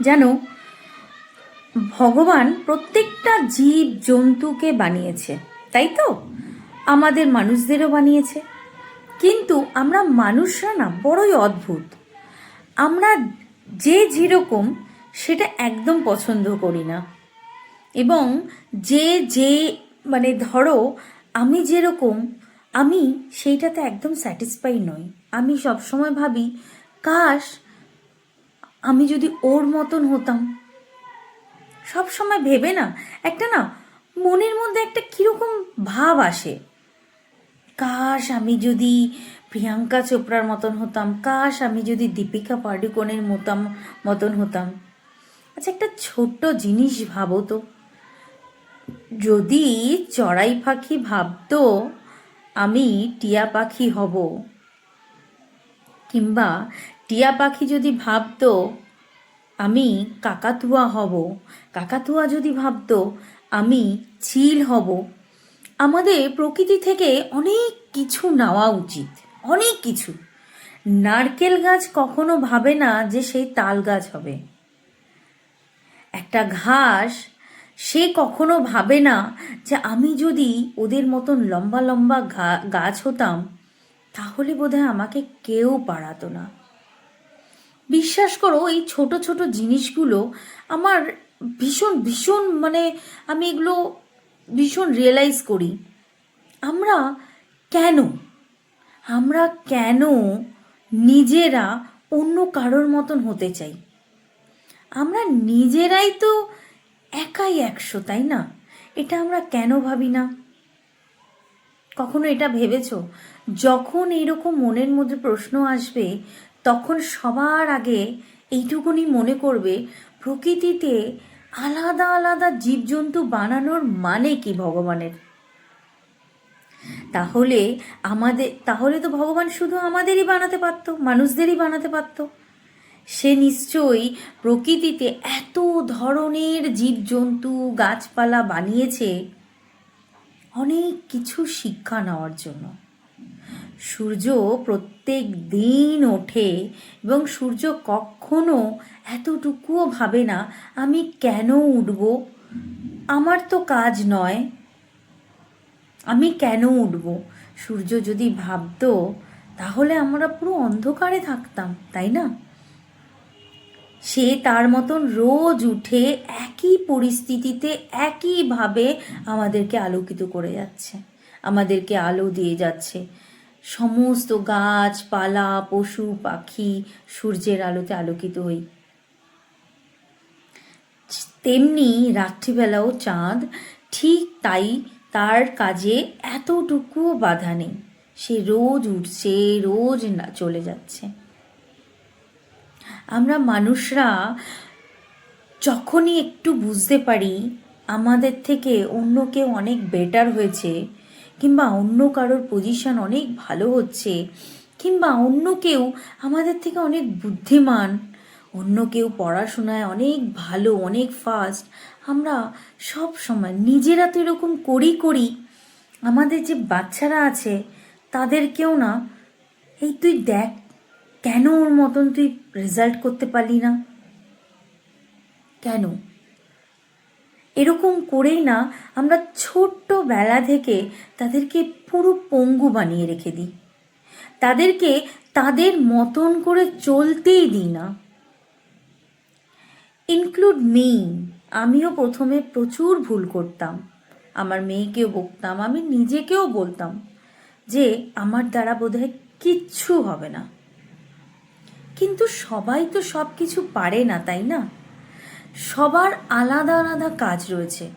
যেন ভগবান প্রত্যেকটা জীব জন্তুকে বানিয়েছে, তাই তো? আমাদের মানুষদেরও বানিয়েছে। কিন্তু আমরা মানুষরা না, বড়ই অদ্ভুত। আমরা যে যেরকম, সেটা একদম পছন্দ করি না। এবং যে যে মানে ধরো, আমি যেরকম, আমি সেইটাতে একদম স্যাটিসফাই নই। আমি সবসময় ভাবি, কাশ আমি যদি ওর মতন হতাম? সব সময় ভেবে না, একটা না মনের মধ্যে একটা কীরকম ভাব আসে। কাশ, আমি যদি প্রিয়াঙ্কা চোপড়ার মতন হতাম? কাশ, আমি যদি দীপিকা পাডুকোনের মতাম, মতন হতাম? আচ্ছা একটা ছোট্ট জিনিস ভাবো তো। যদি চড়াই পাখি ভাবতো, আমি টিয়া পাখি হব। কিংবা টিয়া পাখি যদি ভাবতো, আমি কাকাতুয়া হব, কাকাতুয়া যদি ভাবতো, আমি চিল হব। আমাদের প্রকৃতি থেকে অনেক কিছু নেওয়া উচিত, অনেক কিছু। নারকেল গাছ কখনো ভাবে না যে সেই তাল গাছ হবে। একটা ঘাস সে কখনো ভাবে না যে আমি যদি ওদের মতন লম্বা লম্বা গাছ হতাম তাহলে বোধহয় আমাকে কেউ পারাতো না। বিশ্বাস করো, এই ছোট ছোট জিনিসগুলো আমার ভীষণ ভীষণ মানে আমি এগুলো ভীষণ রিয়েলাইজ করি। আমরা কেন? আমরা কেন নিজেরা অন্য কারোর মতন হতে চাই? আমরা নিজেরাই তো একাই একশো, তাই না? এটা আমরা কেন ভাবি না? কখনো এটা ভেবেছো? যখন এইরকম মনের মধ্যে প্রশ্ন আসবে, তখন সবার আগে এইটুকুনি মনে করবে, প্রকৃতিতে আলাদা আলাদা জীবজন্তু বানানোর মানে কি ভগবানের? তাহলে আমাদের, তাহলে তো ভগবান শুধু আমাদেরই বানাতে পারতো, মানুষদেরই বানাতে পারতো। সে নিশ্চয়ই প্রকৃতিতে এত ধরনের জীবজন্তু গাছপালা বানিয়েছে, অনেক কিছু শিক্ষা নেওয়ার জন্য। সূর্য প্রত্যেক দিন ওঠে এবং সূর্য কখনো এতটুকুও ভাবে না, আমি কেন উঠব? আমার তো কাজ নয়। আমি কেন উঠব? সূর্য যদি ভাবতো, তাহলে আমরা পুরো অন্ধকারে থাকতাম, তাই না? সে তার মতন রোজ উঠে একই পরিস্থিতিতে একইভাবে আমাদেরকে আলোকিত করে যাচ্ছে, আমাদেরকে আলো দিয়ে যাচ্ছে। সমস্ত গাছপালা, পশু, পাখি সূর্যের আলোতে আলোকিত হই। তেমনি রাত্রিবেলাও চাঁদ ঠিক তাই তার কাজে এতটুকুও বাধা নেই। সে রোজ উঠছে, রোজ না চলে যাচ্ছে। আমরা মানুষরা যখনই একটু বুঝতে পারি আমাদের থেকে অন্য কেউ অনেক বেটার হয়েছে কিংবা অন্য কারোর পজিশন অনেক ভালো হচ্ছে, কিংবা অন্য কেউ আমাদের থেকে অনেক বুদ্ধিমান, অন্য কেউ পড়াশোনায় অনেক ভালো, অনেক ফাস্ট আমরা সব সময় নিজেরা তো এরকম করি করি। আমাদের যে বাচ্চারা আছে, তাদেরকেও না, এই তুই দেখ, কেন ওর মতন তুই রেজাল্ট করতে পারলি না? কেন? এরকম করেই না আমরা ছোট্ট বেলা থেকে তাদেরকে পুরো পঙ্গু বানিয়ে রেখে দিই। তাদেরকে তাদের মতন করে চলতেই দিই না। ইনক্লুড মি আমিও প্রথমে প্রচুর ভুল করতাম। আমার মেয়েকেও বকতাম, আমি নিজেকেও বলতাম যে আমার দ্বারা বোধহয় কিচ্ছু হবে না। কিন্তু সবাই তো সব কিছু পারে না, তাই না? সবার আলাদা আলাদা কাজ রয়েছে।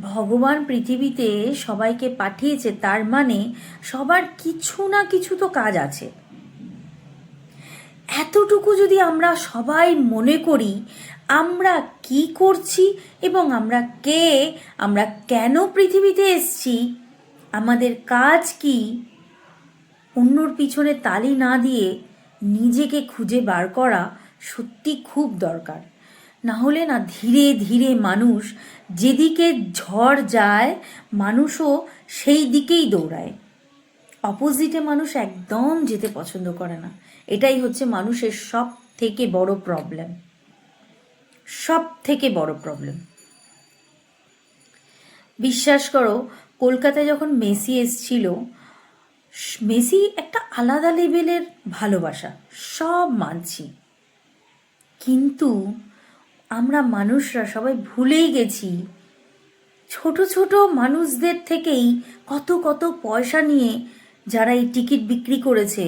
ভগবান পৃথিবীতে সবাইকে পাঠিয়েছে, তার মানে সবার কিছু না কিছু তো কাজ আছে। এতটুকু যদি আমরা সবাই মনে করি, আমরা কি করছি এবং আমরা কে, আমরা কেন পৃথিবীতে এসছি, আমাদের কাজ কি, অন্যর পিছনে তালি না দিয়ে নিজেকে খুঁজে বার করা সত্যি খুব দরকার। না হলে না ধীরে ধীরে মানুষ যেদিকে ঝড় যায়, মানুষও সেই দিকেই দৌড়ায়। অপোজিটে মানুষ একদম যেতে পছন্দ করে না। এটাই হচ্ছে মানুষের সব থেকে বড় প্রবলেম সব থেকে বড় প্রবলেম বিশ্বাস করো, কলকাতায় যখন মেসি এসছিল মেসি একটা আলাদা লেভেলের ভালোবাসা, সব মানছি। কিন্তু আমরা মানুষরা সবাই ভুলেই গেছি। ছোট ছোট মানুষদের থেকেই কত কত পয়সা নিয়ে যারা এই টিকিট বিক্রি করেছে,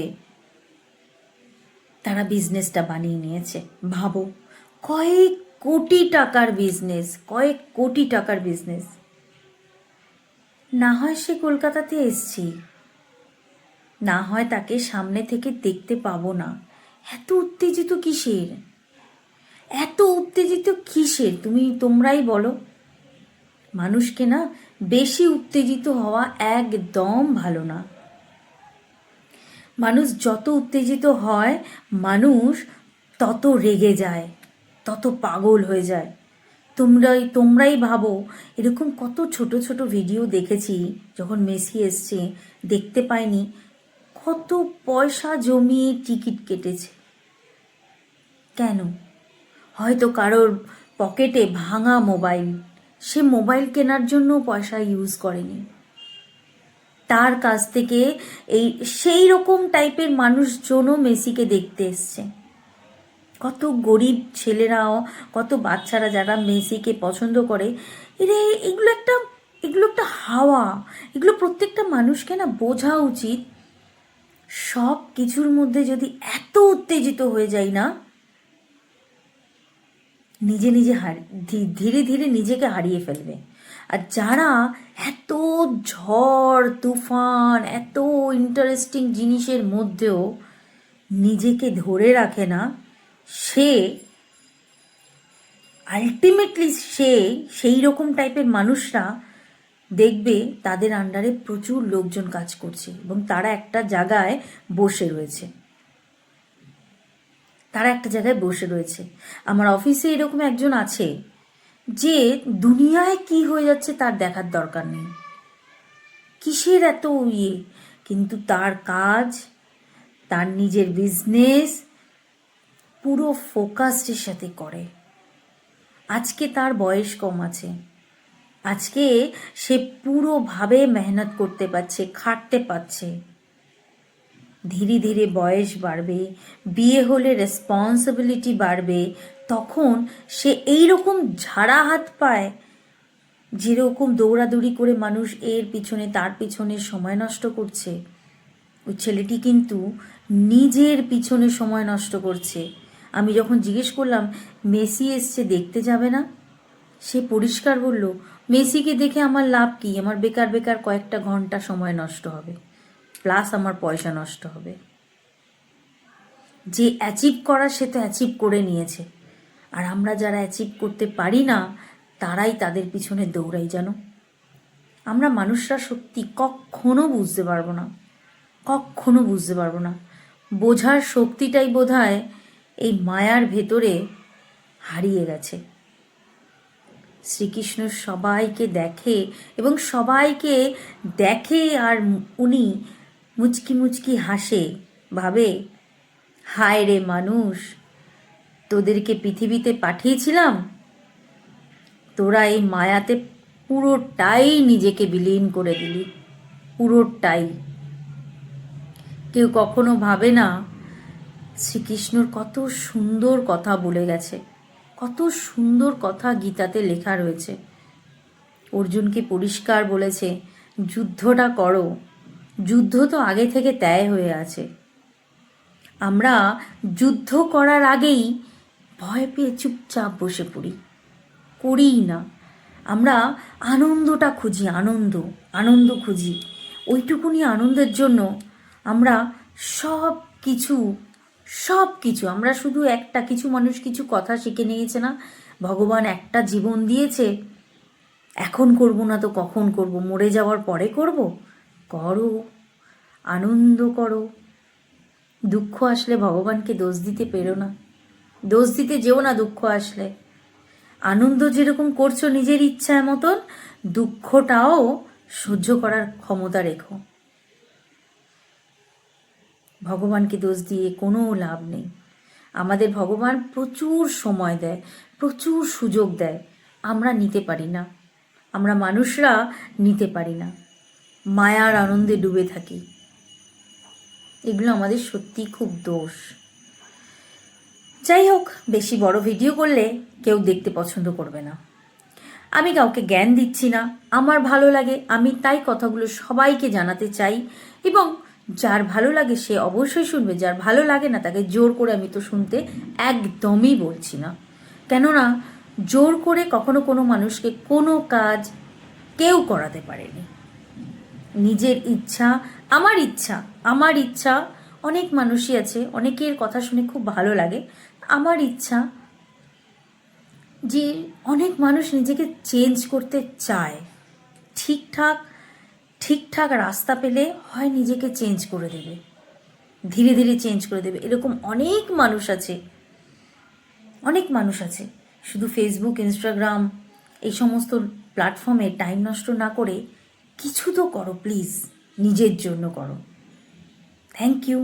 তারা বিজনেসটা বানিয়ে নিয়েছে। ভাবো, কয়েক কোটি টাকার বিজনেস কয়েক কোটি টাকার বিজনেস না হয় সে কলকাতাতে এসছি, না হয় তাকে সামনে থেকে দেখতে পাবো না। এত উত্তেজিত কিসের? এত উত্তেজিত কিসের? তুমি তোমরাই বলো। মানুষকে না বেশি উত্তেজিত হওয়া একদম ভালো না। মানুষ যত উত্তেজিত হয়, মানুষ তত রেগে যায়, তত পাগল হয়ে যায়। তোমরাই তোমরাই ভাবো, এরকম কত ছোট ছোট ভিডিও দেখেছি, যখন মেসি এসছে, দেখতে পাইনি, কত পয়সা জমিয়ে টিকিট কেটেছে। কেন? হয়তো কারোর পকেটে ভাঙা মোবাইল। সে মোবাইল কেনার জন্য পয়সা ইউজ করেনি। তার কাছ থেকে এই সেই রকম টাইপের মানুষজনও মেসিকে দেখতে এসছে। কত গরিব ছেলেরাও, কত বাচ্চারা যারা মেসিকে পছন্দ করে, এরে এগুলো একটা এগুলো একটা হাওয়া। এগুলো প্রত্যেকটা মানুষকে না বোঝা উচিত। সব কিছুর মধ্যে যদি এত উত্তেজিত হয়ে যায় না নিজে নিজে ধীরে ধীরে নিজেকে হারিয়ে ফেলবে। আর যারা এত ঝড়, তুফান, এত ইন্টারেস্টিং জিনিসের মধ্যেও নিজেকে ধরে রাখে না, সে আলটিমেটলি সে সেই রকম টাইপের মানুষরা দেখবে তাদের আন্ডারে প্রচুর লোকজন কাজ করছে এবং তারা একটা জায়গায় বসে রয়েছে। তারা একটা জায়গায় বসে রয়েছে। আমার অফিসে এরকম একজন আছে যে দুনিয়ায় কি হয়ে যাচ্ছে তার দেখার দরকার নেই। কিসের এত ইয়ে? কিন্তু তার কাজ, তার নিজের বিজনেস পুরো ফোকাসের সাথে করে। আজকে তার বয়স কম আছে। আজকে সে পুরোভাবে মেহনত করতে পারছে, খাটতে পারছে। ধীরে ধীরে বয়স বাড়বে, বিয়ে হলে রেসপন্সিবিলিটি বাড়বে, তখন সে এই রকম ঝাড়া হাত পায় যেরকম দৌড়াদৌড়ি করে মানুষ এর পিছনে তার পিছনে সময় নষ্ট করছে। ওই ছেলেটি কিন্তু নিজের পিছনে সময় নষ্ট করছে। আমি যখন জিজ্ঞেস করলাম, মেসি এসছে, দেখতে যাবে না? সে পরিষ্কার বলল, মেসিকে দেখে আমার লাভ কি? আমার বেকার বেকার কয়েকটা ঘণ্টা সময় নষ্ট হবে। প্লাস আমার পয়সা নষ্ট হবে। যে অ্যাচিভ করা সে তো অ্যাচিভ করে নিয়েছে। আর আমরা যারা অ্যাচিভ করতে পারি না, তারাই তাদের পিছনে দৌড়াই, জানো? আমরা মানুষরা সত্যি কখনো বুঝতে পারব না। কখনো বুঝতে পারব না। বোঝার শক্তিটাই বোধহয় এই মায়ার ভেতরে হারিয়ে গেছে। শ্রীকৃষ্ণ সবাইকে দেখে এবং সবাইকে দেখে আর উনি মুচকি মুচকি হাসে, ভাবে, হায় রে মানুষ, তোদেরকে পৃথিবীতে পাঠিয়েছিলাম? তোরা এই মায়াতে পুরোটাই নিজেকে বিলীন করে দিলি, পুরোটাই। কেউ কখনো ভাবে না, শ্রীকৃষ্ণর কত সুন্দর কথা বলে গেছে, কত সুন্দর কথা গীতাতে লেখা রয়েছে। অর্জুনকে পরিষ্কার বলেছে, যুদ্ধটা করো যুদ্ধ তো আগে থেকে ত্যায় হয়ে আছে। আমরা যুদ্ধ করার আগেই ভয় পেয়ে চুপচাপ বসে পড়ি। করিই না। আমরা আনন্দটা খুঁজি, আনন্দ আনন্দ খুঁজি। ওইটুকুনি আনন্দের জন্য আমরা সব কিছু সব কিছু, আমরা শুধু একটা কিছু মানুষ কিছু কথা শিখে নিয়েছে না, ভগবান একটা জীবন দিয়েছে। এখন করব না তো কখন করব? মরে যাওয়ার পরে করব? করো, আনন্দ করো। দুঃখ আসলে ভগবানকে দোষ দিতে পেরো না। দোষ দিতে যেও না দুঃখ আসলে। আনন্দ যেরকম করছ নিজের ইচ্ছার মতন, দুঃখটাও সহ্য করার ক্ষমতা রেখো। ভগবানকে দোষ দিয়ে কোনো লাভ নেই। আমাদের ভগবান প্রচুর সময় দেয়, প্রচুর সুযোগ দেয়। আমরা নিতে পারি না। আমরা মানুষরা নিতে পারি না। মায়ার আনন্দে ডুবে থাকি। এগুলো আমাদের সত্যি খুব দোষ। যাই হোক, বেশি বড় ভিডিও করলে কেউ দেখতে পছন্দ করবে না। আমি কাউকে জ্ঞান দিচ্ছি না, আমার ভালো লাগে, আমি তাই কথাগুলো সবাইকে জানাতে চাই এবং যার ভালো লাগে সে অবশ্যই শুনবে, যার ভালো লাগে না তাকে জোর করে আমি তো শুনতে একদমই বলছি না। কেননা, জোর করে কখনো কোনো মানুষকে কোনো কাজ কেউ করাতে পারেনি। নিজের ইচ্ছা, আমার ইচ্ছা আমার ইচ্ছা, অনেক মানুষই আছে, অনেকের কথা শুনে খুব ভালো লাগে। আমার ইচ্ছা যে অনেক মানুষ নিজেকে চেঞ্জ করতে চায়। ঠিকঠাক ঠিকঠাক রাস্তা পেলে হয় নিজেকে চেঞ্জ করে দেবে। ধীরে ধীরে চেঞ্জ করে দেবে। এরকম অনেক মানুষ আছে। অনেক মানুষ আছে। শুধু ফেসবুক ইনস্টাগ্রাম এই সমস্ত প্ল্যাটফর্মে টাইম নষ্ট না করে কিছু তো করো প্লিজ নিজের জন্য করো। Thank you